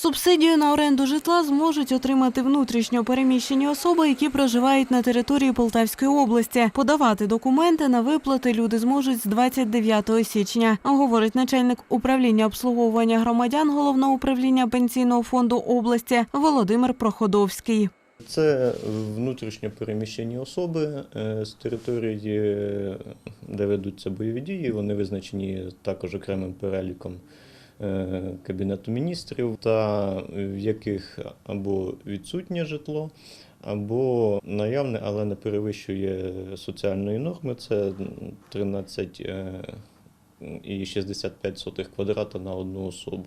Субсидію на оренду житла зможуть отримати внутрішньо переміщені особи, які проживають на території Полтавської області. Подавати документи на виплати люди зможуть з 29 січня, говорить начальник управління обслуговування громадян головного управління пенсійного фонду області Володимир Проходовський. Це внутрішньо переміщені особи е, з території, е, де ведуться бойові дії. Вони визначені також окремим переліком Кабінету міністрів, та в яких або відсутнє житло, або наявне, але не перевищує соціальної норми. Це 13 е, і 65 сотих квадрата на одну особу.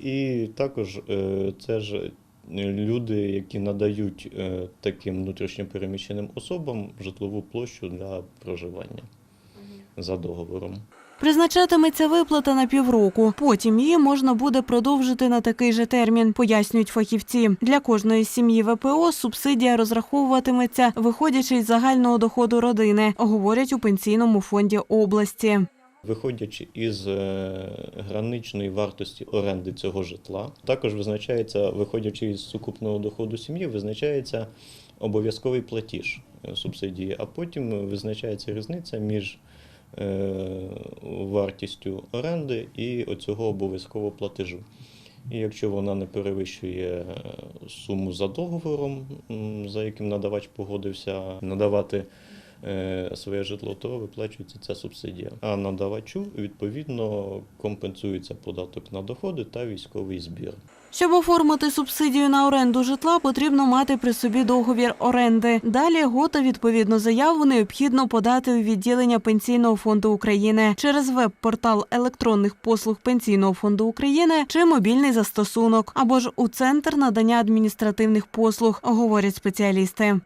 І також е, це ж люди, які надають е, таким внутрішньопереміщеним особам житлову площу для проживання за договором. Призначатиметься виплата на півроку. Потім її можна буде продовжити на такий же термін, пояснюють фахівці. Для кожної сім'ї ВПО субсидія розраховуватиметься, виходячи із загального доходу родини, говорять у пенсійному фонді області. Виходячи із е, граничної вартості оренди цього житла, також визначається, виходячи із сукупного доходу сім'ї, визначається обов'язковий платіж е, субсидії, а потім визначається різниця між е, вартістю оренди і оцього обов'язкового платежу. І якщо вона не перевищує е, суму за договором, за яким надавач погодився надавати е, своє житло, то виплачується ця субсидія. А надавачу відповідно компенсується податок на доходи та військовий збір. Щоб оформити субсидію на оренду житла, потрібно мати при собі договір оренди. Далі гота відповідну заяву необхідно подати у відділення Пенсійного фонду України через веб-портал електронних послуг Пенсійного фонду України чи мобільний застосунок, або ж у центр надання адміністративних послуг, говорять спеціалісти.